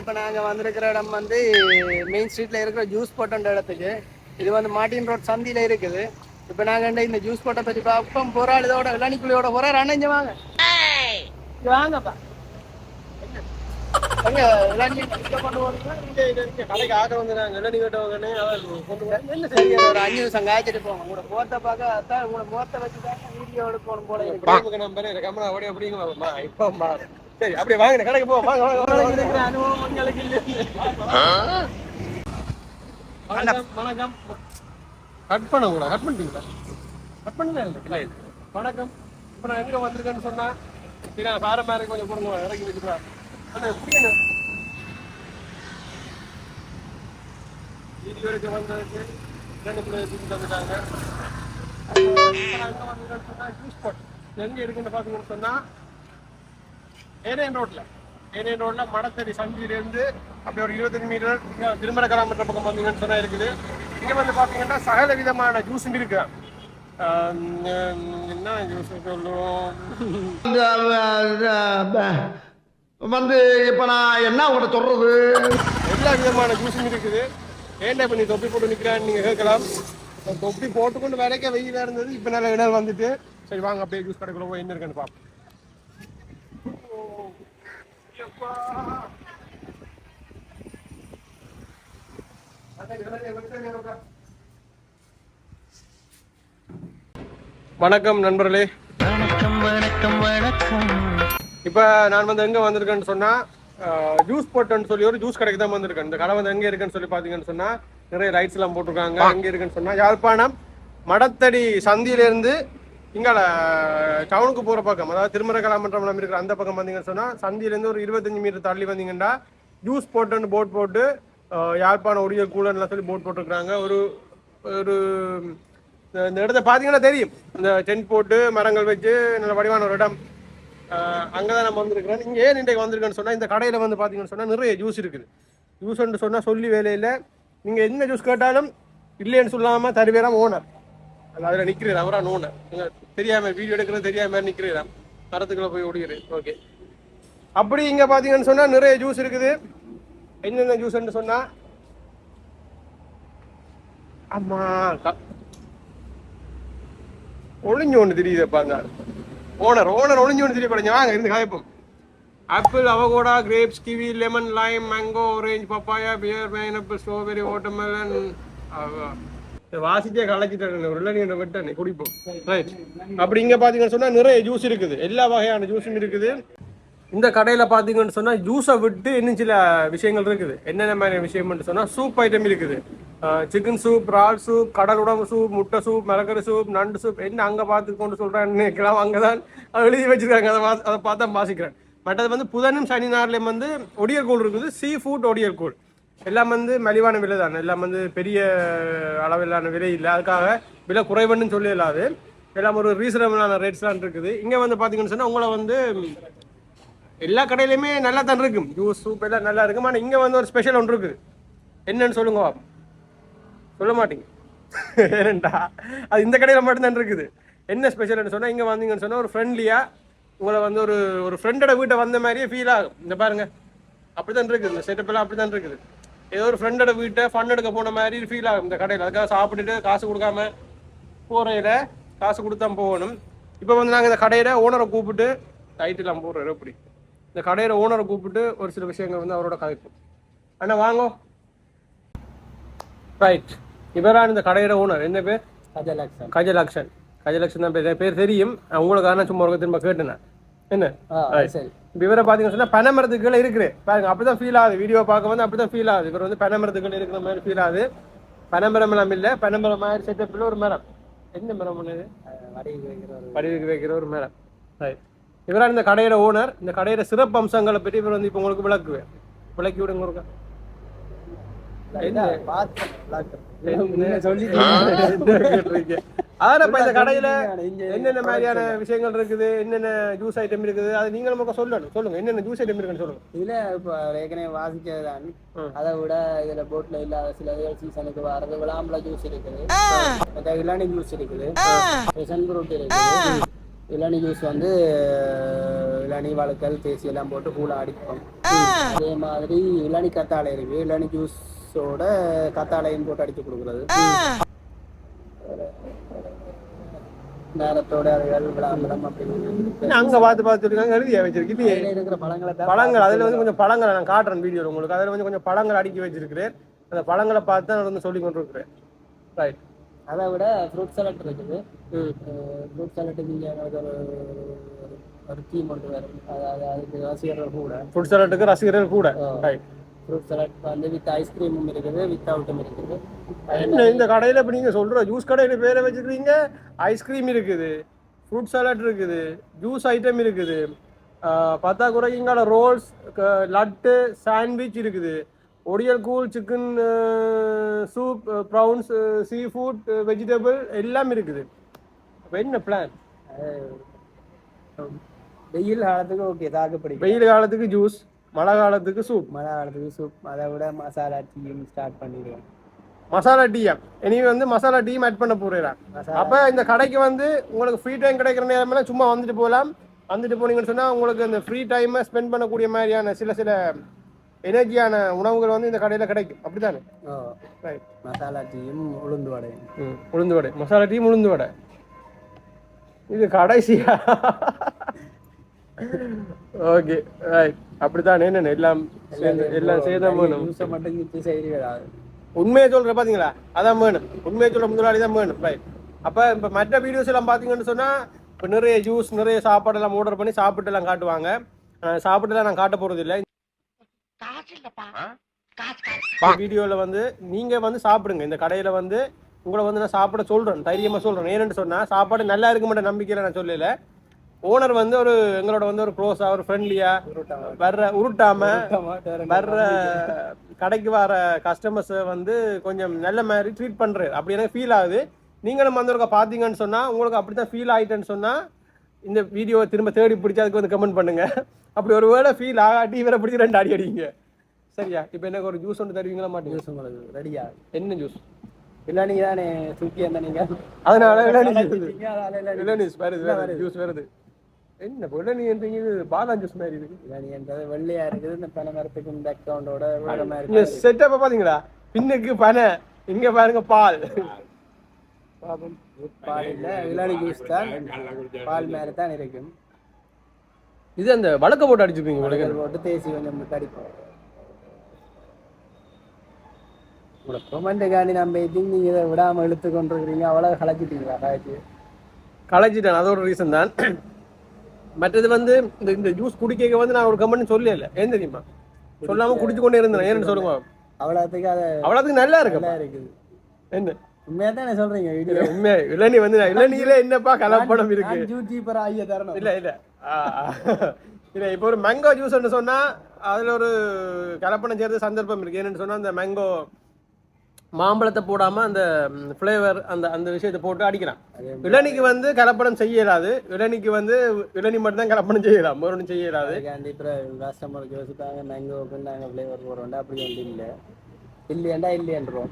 இப்போ நாங்கள் வந்திருக்கிற இடம் வந்து மெயின் ஸ்ட்ரீட்டில் இருக்கிற ஜூஸ் போட்டோன்ற இடத்துக்கு. இது வந்து மாட்டின் ரோட் சந்தியில் இருக்குது. இப்போ நாங்கள் இந்த ஜூஸ் போட்டோ பற்றி பார்ப்போம். போராள் இதோட இளநிக்குள்ளியோட போகிறார் அண்ணன் வாங்க. வாங்கப்பா. எங்க? இது கடைக்கு வந்து ஒரு அஞ்சு நிமிஷம் காய்ச்சிட்டு போங்க. உங்களோட முகத்தை பார்க்க உங்களோட வச்சு தான் வீடியோ எடுக்கணும் போல இருக்கு. நம்பர் கமலா அப்படிங்க சரி அப்படியே வாங்க கடைக்கு போ வாங்க வாங்க அனுபவம் உங்களுக்கு இல்லை வணக்கம் வணக்கம். கட் பண்ண கூட கட் பண்ணிட்டீங்களா? கட் பண்ணல. வணக்கம். இப்போ நான் எங்க வந்திருக்கேன்னு சொன்னா சரி நான் பாரமா இருக்கு கொஞ்சம் போடுங்க இறக்கி வச்சுருவா வீடியோ எடுக்க வந்ததுக்கு ரெண்டு பிள்ளை தூக்கிட்டு வந்துட்டாங்க. எங்க வந்திருக்கேன்னு சொன்னா ஜூஸ் போட் எங்க இருக்குன்னு பாத்தீங்கன்னு சொன்னா ஏனையன் ரோட்ல. ஏனையன் ரோட்ல மடத்தடி சந்தியிலிருந்து அப்படி ஒரு இருபத்தஞ்சு மீட்டர் திருமண கிராமத்துல பக்கம் வந்தீங்கன்னு சொன்னா இருக்குது. இங்க வந்து பாத்தீங்கன்னா சகல விதமான ஜூஸ் இருக்கு. என்ன ஜூஸ் சொல்லுவோம்? வந்து இப்ப நான் என்ன உங்கள்கிட்ட சொல்றது? எல்லா விதமான ஜூஸும் இருக்குது. ஏன்டா இப்ப நீ தொப்பி போட்டு நிக்கிறான்னு நீங்க கேட்கலாம். தொப்பி போட்டுக்கொண்டு வரைக்க வெயிலா இருந்தது. இப்ப நல்ல இடம் வந்துட்டு. சரி வாங்க அப்படியே ஜூஸ் கடைக்குள்ள போய் என்ன இருக்குன்னு பாப்போம். இளநீர் வெட்டனே இருக்கா? வணக்கம் நண்பர்களே இப்போ நான் வந்து எங்கே வந்திருக்கேன்னு சொன்னால் ஜூஸ் போட்டேன்னு சொல்லி ஒரு ஜூஸ் கடைக்கு தான் வந்திருக்கேன். இந்த கடை வந்து எங்கே இருக்குன்னு சொல்லி பார்த்தீங்கன்னு சொன்னால் நிறைய லைட்ஸ் எல்லாம் போட்டிருக்காங்க. எங்கே இருக்குன்னு சொன்னால் யாழ்ப்பாணம் மடத்தடி சந்தியிலேருந்து இங்கால டவுனுக்கு போகிற பக்கம் அதாவது திருமண கலாமன்றம் இருக்கிற அந்த பக்கம் வந்தீங்கன்னு சொன்னால் சந்தியிலேருந்து ஒரு இருபத்தஞ்சு மீட்டர் தள்ளி வந்தீங்கன்னா ஜூஸ் போட்டுன்னு போட் போட்டு யாழ்ப்பாணம் ஒடிய கூடன்லாம் சொல்லி போட் போட்டிருக்காங்க ஒரு ஒரு இந்த- இந்த இடத்த பார்த்தீங்கன்னா தெரியும். இந்த டென்ட் போட்டு மரங்கள் வச்சு நல்ல வடிவான ஒரு இடம். அங்கே தான் நம்ம வந்திருக்கிறோம். இங்கே ஏன் இன்றைக்கு வந்திருக்கேன்னு சொன்னால் இந்த கடையில் வந்து பார்த்தீங்கன்னு சொன்னால் நிறைய ஜூஸ் இருக்குது. ஜூஸ்ன்னு சொன்னால் சொல்லி வேலையில் நீங்கள் என்ன ஜூஸ் கேட்டாலும் இல்லைன்னு சொல்லாமல் தருவேறாம் ஓனர் அதில் நிற்கிறேன் அவரான் நோன தெரியாம வீடியோ எடுக்கிறது தெரியாம நிற்கிறேன் மரத்துக்குள்ளே போய் ஓடுகிறேன் ஓகே அப்படி இங்கே பார்த்தீங்கன்னு சொன்னால் நிறைய ஜூஸ் இருக்குது. என்னென்ன ஜூஸ்ன்னு சொன்னால் அம்மா ஒளிஞ்சு ஒன்று தெரியுதுப்பா பாருங்க ஓனர் ஓனர் ஒளிஞ்சு ஒன்று தெரியப்படுங்க படைஞ்சு வாங்க இருந்து காய்ப்போம். Apple avocado grapes kiwi lemon lime mango orange papaya pear pineapple strawberry watermelon வாசிச்சே கலைச்சிட்டேன் ஒரு இளநீரை விட்டேன் குடிப்போம். ரைட் அப்படி இங்கே பார்த்தீங்கன்னு சொன்னால் நிறைய ஜூஸ் இருக்குது. எல்லா வகையான ஜூஸும் இருக்குது. இந்த கடையில் பார்த்தீங்கன்னு சொன்னால் ஜூஸை விட்டு இன்னும் சில விஷயங்கள் இருக்குது. என்னென்ன மாதிரி விஷயம்னு சொன்னால் சூப் ஐட்டம் இருக்குது. சிக்கன் சூப் ரால் சூப் கடல் உடம்பு சூப் முட்டை சூப் மிளகரி சூப் நண்டு சூப் என்ன அங்கே பார்த்து கொண்டு சொல்கிறேன்னு கிளம்ப அங்கே தான் எழுதி வச்சிருக்காங்க. அதை அதை பார்த்து தான் வாசிக்கிறேன். மற்றது வந்து புதனும் சனி ஞாயிறுலேயும் வந்து ஒடியர் கூழ் இருக்குது. சீ ஃபுட் ஒடியர் கூழ். எல்லாம் வந்து மலிவான விலை தான். எல்லாம் வந்து பெரிய அளவிலான விலை இல்லை. அதுக்காக விலை குறைவுன்னு சொல்லி இல்லாது எல்லாம் ஒரு ரீசனபிளான ரேட்ஸ்லாம் இருக்குது. இங்கே வந்து பார்த்தீங்கன்னு சொன்னால் உங்களை வந்து எல்லா கடையிலையுமே நல்லா தான் இருக்கும். ஜூஸ் சூப் எல்லாம் நல்லா இருக்கும். ஆனால் இங்கே வந்து ஒரு ஸ்பெஷல் ஒன்று இருக்குது. என்னன்னு சொல்லுங்க சொல்ல மாட்டீங்க. ஏன்டா அது இந்த கடையில் மட்டும்தான் இருக்குது. என்ன ஸ்பெஷல்னு சொன்னால் இங்கே வந்தீங்கன்னு சொன்னால் ஒரு ஃப்ரெண்ட்லியாக உங்களை வந்து ஒரு ஒரு ஃப்ரெண்டோட வீட்டை வந்த மாதிரியே ஃபீல் ஆகும். இந்த பாருங்கள் அப்படி தான் இருக்குது. இந்த செட்டப் எல்லாம் அப்படி தான் இருக்குது. ஏதோ ஒரு ஃப்ரெண்டோட வீட்டை ஃபன் எடுக்க போன மாதிரி ஃபீல் ஆகும் இந்த கடையில். அதுக்காக சாப்பிட்டுட்டு காசு கொடுக்காம போகிறையில காசு கொடுத்தா போகணும். இப்போ வந்து நாங்கள் இந்த கடையில் ஓனரை கூப்பிட்டு டைட்டிலாம் போடுறோம் எப்படி? இந்த கடையில் ஓனரை கூப்பிட்டு ஒரு சில விஷயங்கள் வந்து அவரோட கதைப்போம். அண்ணா வாங்கோ. ரைட் இவரான் இந்த கடையோட ஓனர் என்ன பேர்? கஜலக்ஷன் கஜலக்ஷன் கஜலக்ஷன் தான் பேர். பேர் தெரியும். உங்களுக்கு ஆனால் சும்மா ஒரு திரும்ப கேட்டேன். என்ன. சரி. இவரை பார்த்தீங்கன்னு சொன்னா பனைமரத்துக்குள்ள இருக்குது பாருங்க அப்படிதான் ஃபீல் ஆகுது. வீடியோ பார்க்க வந்து அப்படிதான் ஃபீல் ஆகுது. இவர் வந்து பனைமரத்துக்குள்ள இருக்கிற மாதிரி ஃபீல் ஆகுது. பனைமரம் எல்லாம் இல்லை. பனைமரம் மாதிரி செட்டப்பில் ஒரு மரம். என்ன மரம் ஒன்று படிவுக்கு வைக்கிற ஒரு மரம். இவரான இந்த கடையோட ஓனர் இந்த கடையோட சிறப்பு அம்சங்களை பற்றி இவர் வந்து இப்போ உங்களுக்கு விளக்குவேன். விளக்கி விடுங்க ஒருக்கா. அதான் இப்ப இந்த கடையில என்னென்ன மாதிரியான விஷயங்கள் இருக்குது? என்னென்ன ஜூஸ் ஐட்டம் இருக்குது? அது நீங்க நமக்கு சொல்லணும். சொல்லுங்க. என்னென்ன ஜூஸ் ஐட்டம் இருக்குன்னு சொல்லுங்க. இதுல இப்போ ஏற்கனவே வாசிச்சது தான் ம். அதை விட இதுல போட்ல இல்லாத சில சீசனுக்கு வர்றது விளாம்பழ ஜூஸ் இருக்குது. இளநி ஜூஸ் இருக்குது. பெசன் ஃப்ரூட் இருக்குது. இளநி ஜூஸ் வந்து இளநீ வழுக்கல் தேசி எல்லாம் போட்டு கூழ அடிப்போம். அதே மாதிரி இளநீ கத்தாழை இருக்கு இளநீ ஜூஸோட கத்தாழையும் போட்டு அடிச்சு கொடுக்குறது. நேரத்தோட அதுகள் விளாம்பரம் அப்படின்னு அங்க பார்த்து பார்த்து இருக்காங்க எழுதியா வச்சிருக்கு இருக்கிற பழங்களை அதுல வந்து கொஞ்சம் பழங்களை நான் காட்டுறேன் வீடியோ உங்களுக்கு. அதுல வந்து கொஞ்சம் பழங்கள் அடுக்கி வச்சிருக்கிறேன். அந்த பழங்களை பார்த்து தான் வந்து சொல்லி கொண்டு இருக்கிறேன் ரைட் அதை விட ஃப்ரூட் சலாட் இருக்குது. ஃப்ரூட் சலாட்டு நீங்கள் எங்களுக்கு ஒரு ஒரு டீம் ஒன்று வரும். அதாவது அதுக்கு ரசிகர்கள் கூட. ஃபுட் சலாட்டுக்கு ரசிகர்கள் கூட. ரைட் ஃப்ரூட் சலாட் வந்து வித் ஐஸ்கிரீமும் இருக்குது வித்தவுட்டும் இருக்குது. என்ன இந்த கடையில இப்ப நீங்க சொல்ற ஜூஸ் கடையில பேரை வச்சிருக்கீங்க ஐஸ்கிரீம் இருக்குது ஃப்ரூட் சாலட் இருக்குது ஜூஸ் ஐட்டம் இருக்குது. பார்த்தா குறைக்கிங்கால ரோல்ஸ் லட்டு சாண்ட்விச் இருக்குது. ஒடியல் cool chicken soup prawns seafood vegetable எல்லாம் இருக்குது. அப்ப என்ன பிளான் வெயில் காலத்துக்கு ஓகே தாக்கு பிடிக்கும். வெயில் காலத்துக்கு ஜூஸ் மழை காலத்துக்கு சூப் மழை காலத்துக்கு சூப் அதை விட மசாலா டீயும் ஸ்டார்ட் பண்ணிடுவோம் மசாலா டீயா இனி வந்து மசாலா டீயும் ஆட் பண்ண போறேன் அப்ப இந்த கடைக்கு வந்து உங்களுக்கு ஃப்ரீ டைம் கிடைக்கிற நேரமெல்லாம் சும்மா வந்துட்டு போகலாம். வந்துட்டு போனீங்கன்னு சொன்னா உங்களுக்கு அந்த ஃப்ரீ டைமை ஸ்பெண்ட் பண்ணக்கூடிய மாதிரியான சில சில எனர்ஜியான உணவுகள் வந்து இந்த கடையில கிடைக்கும். அப்படித்தானே? மசாலா டீயும் உளுந்து ம். உளுந்து வடை. மசாலா டீ உளுந்து வடை. இது கடைசியா? ஓகே ரைட் அப்படித்தான் என்னென்ன எல்லாம் எல்லாம் சேர்ந்தா வேணும். உண்மையை சொல்ற பாத்தீங்களா? அதான் வேணும். உண்மையை சொல்ற முதலாளி தான் வேணும் ரைட் அப்ப இப்ப மற்ற வீடியோஸ் எல்லாம் பாத்தீங்கன்னு சொன்னா இப்ப நிறைய ஜூஸ் நிறைய சாப்பாடு எல்லாம் ஆர்டர் பண்ணி சாப்பிட்டு எல்லாம் காட்டுவாங்க. சாப்பிட்டு எல்லாம் நான் காட்ட போறது இல்ல வீடியோல வந்து நீங்க வந்து சாப்பிடுங்க. இந்த கடையில வந்து உங்களை வந்து நான் சாப்பிட சொல்றேன் தைரியமா சொல்றேன். ஏன்னு சொன்னா சாப்பாடு நல்லா இருக்க மாட்டேன் நம்பிக்கையில நான் சொல்லல. ஓனர் வந்து ஒரு எங்களோட வந்து ஒரு க்ளோஸா ஒரு ஃப்ரெண்ட்லியா வர்ற உருட்டாம வர்ற கடைக்கு வர கஸ்டமர்ஸ் வந்து கொஞ்சம் நல்ல மாதிரி ட்ரீட் பண்றாரு அப்படி எனக்கு ஃபீல் ஆகுது. நீங்களும் வந்து ஒருக்கா பார்த்தீங்கன்னு சொன்னா உங்களுக்கு அப்படித்தான் ஃபீல் ஆயிட்டேன்னு சொன்னா இந்த வீடியோவை திரும்ப தேடி பிடிச்சி அதுக்கு வந்து கமெண்ட் பண்ணுங்க. அப்படி ஒரு வேளை ஃபீல் ஆகாட்டி இவரை பிடிச்சி ரெண்டு அடி அடிங்க. சரியா? இப்போ எனக்கு ஒரு ஜூஸ் ஒன்று தருவீங்களா மாட்டீங்க ஜூஸ் உங்களுக்கு ரெடியா என்ன ஜூஸ் இல்லை நீங்க தானே தூக்கி அந்த நீங்க? அதனால இளநீ வருது வருது ஜூஸ் வருது. என்ன இது பாதாம் ஜூஸ் மாதிரி இருக்கு. இளநீன்றது வெள்ளையா இருக்குது இந்த பனை மரத்துக்கும் பேக்ரவுண்டோட வேற மாதிரி இங்க செட்டப்ப பாத்தீங்களா? பின்னுக்கு பனை இங்க பாருங்க பால். பாப்போம் பால் இல்ல இளநீ ஜூஸ் தான். பால் மாதிரி தான் இருக்கும். இது அந்த வழக்க போட்டு உங்களுக்கு மிளகாய் போட்டு தேசி கொஞ்சம் கடிப்போம் உங்களோட கொமெண்ட்டுக்காண்டி நம்ம எதுவும் நீங்க இதை விடாம இழுத்து கொண்டிருக்கிறீங்க. அவ்வளவு கலக்கிட்டீங்களா கலக்கி களைச்சிட்டேன் அதோட ரீசன் தான். மற்றது வந்து இந்த இந்த ஜூஸ் குடிக்க வந்து நான் ஒரு கம்பெனி சொல்லல ஏன் தெரியுமா? சொல்லாம குடிச்சு கொண்டே இருந்தேன். ஏன்னு சொல்லுங்க. அவ்வளோத்துக்கு அதை அவ்வளவுக்கு நல்லா இருக்கு நல்லா இருக்குது. என்ன? உண்மையா தானே சொல்றீங்க இல்ல, வீடியோ உண்மை இளநீ வந்து இளநீல என்னப்பா கலப்படம் இருக்கு? யூடியூபர் ஐயா தரணும். இல்ல இல்ல. ஆ, ஆ. இல்ல இப்போ ஒரு மேங்கோ ஜூஸ்ன்னு சொன்னா அதுல ஒரு கலப்படம் சேர்த்து சந்தர்ப்பம் இருக்கு. என்னன்னு சொன்னா அந்த மேங்கோ மாம்பழத்தை போடாம அந்த ஃப்ளேவர் அந்த அந்த விஷயத்தை போட்டு அடிக்கலாம் இளநிக்கு வந்து கலப்படம் செய்யலாது இளநிக்கு வந்து இளநி மட்டும் தான் கலப்படம் செய்யலாம் மறுபடியும் செய்யலாது கஸ்டமருக்கு யோசிப்பாங்க மேங்கோக்கு நாங்கள் ஃப்ளேவர் போடுறோம்டா. அப்படி ஒன்று இல்லை. இல்லையாண்டா இல்லையன்றோம்.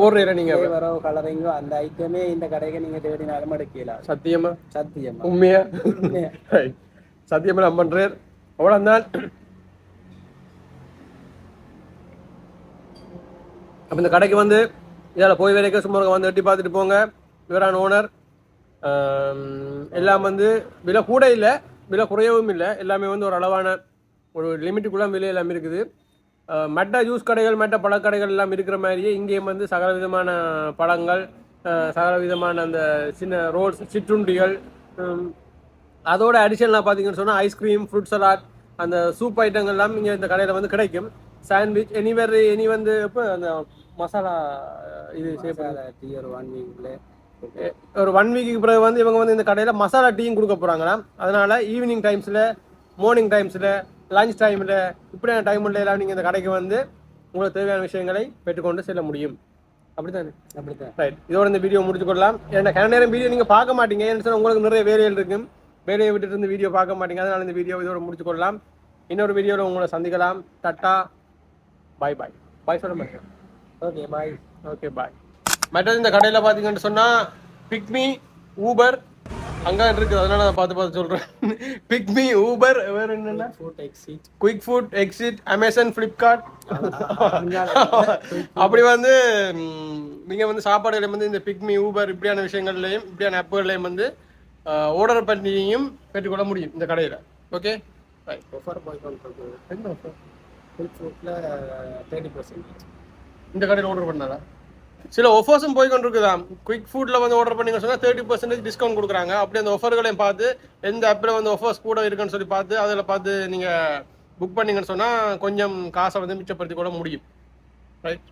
போடுற இளநீங்க ஃப்ளேவரோ கலரிங்கோ அந்த ஐட்டமே இந்த கடைக்கு நீங்க தேடினாலும் எடுக்கலாம் சத்தியமா? சத்தியமா. உண்மையா. சத்தியமா நான் பண்றேன். அவ்வளவுதான். அப்போ இந்த கடைக்கு வந்து இதில் போய் வரைக்கும் சும்மா வந்து எட்டி பார்த்துட்டு போங்க. இவரான ஓனர் எல்லாம் வந்து விலை கூட இல்லை விலை குறையவும் இல்லை. எல்லாமே வந்து ஒரு அளவான ஒரு லிமிட்டுக்குள்ள விலை எல்லாமே இருக்குது. மெட்ட மற்ற ஜூஸ் கடைகள் மற்ற பழக்கடைகள் எல்லாம் இருக்கிற மாதிரியே இங்கேயும் வந்து சகல விதமான பழங்கள் சகல விதமான அந்த சின்ன ரோல்ஸ் சிற்றுண்டிகள் அதோட அடிஷனலாக பார்த்தீங்கன்னு சொன்னால் ஐஸ்கிரீம் ஃப்ரூட் சலாட் அந்த சூப் ஐட்டங்கள்லாம் இங்கே இந்த கடையில் வந்து கிடைக்கும். சாண்ட்விச் எனிவேர் எனி வந்து இப்போ அந்த மசாலா இது டீ ஒரு ஒன் வீக்ல ஒரு ஒன் வீக்கு பிறகு வந்து இவங்க வந்து இந்த கடையில் மசாலா டீயும் கொடுக்க போகிறாங்களாம் அதனால ஈவினிங் டைம்ஸில் மார்னிங் டைம்ஸில் லஞ்ச் டைமில் இப்படியான டைமில் எல்லாம் நீங்கள் இந்த கடைக்கு வந்து உங்களுக்கு தேவையான விஷயங்களை பெற்றுக்கொண்டு செல்ல முடியும். அப்படித்தானே? அப்படித்தான். ரைட் இதோட இந்த வீடியோ முடிச்சு கொள்ளலாம். ஏன்னா கன நேரம் வீடியோ நீங்கள் பார்க்க மாட்டீங்க. ஏன்னு உங்களுக்கு நிறைய வேலைகள் இருக்கும். வேலையை விட்டுட்டு இருந்து வீடியோ பார்க்க மாட்டீங்க. அதனால இந்த வீடியோ இதோட முடிச்சு கொள்ளலாம். இன்னொரு வீடியோவில் உங்களை சந்திக்கலாம். டட்டா. பாய் பாய் பாய் சொல்ல மாட்டேன் ஓகே பாய் ஓகே பாய் மற்றது இந்த கடையில் பார்த்தீங்கன்னு சொன்னால் பிக்மி ஊபர் அங்க இருக்குது அதனால நான் பார்த்து பார்த்து சொல்றேன். பிக்மி ஊபர் வேற என்னன்னா? Quick food exit Amazon Flipkart அப்படி வந்து ம், நீங்க வந்து சாப்பாடுகளை வந்து இந்த பிக்மி ஊபர் இப்படியான விஷயங்கள்லையும் இப்படியான ஆப்புகள்லையும் வந்து ஆர்டர் பண்ணியும் பெற்றுக்கொள்ள முடியும் இந்த கடையில. ஓகே ஆஃபர் போய் ஃபுட்டில் தேர்ட்டி பர்சன்ட் இந்த கடையில் ஆர்டர் பண்ணாதா? சில ஒஃபர்ஸும் போய் கொண்டிருக்குதாம் குயிக் ஃபுட்டில் வந்து ஆர்டர் பண்ணீங்க சொன்னால் தேர்ட்டி பர்சன்டேஜ் டிஸ்கவுண்ட் கொடுக்குறாங்க. அப்படி அந்த ஆஃபர்களையும் பார்த்து எந்த ஆப்பில் வந்து ஆஃபர்ஸ் கூட இருக்குன்னு சொல்லி பார்த்து அதில் பார்த்து நீங்கள் புக் பண்ணீங்கன்னு சொன்னால் கொஞ்சம் காசை வந்து மிச்சப்படுத்தி கூட முடியும். ரைட்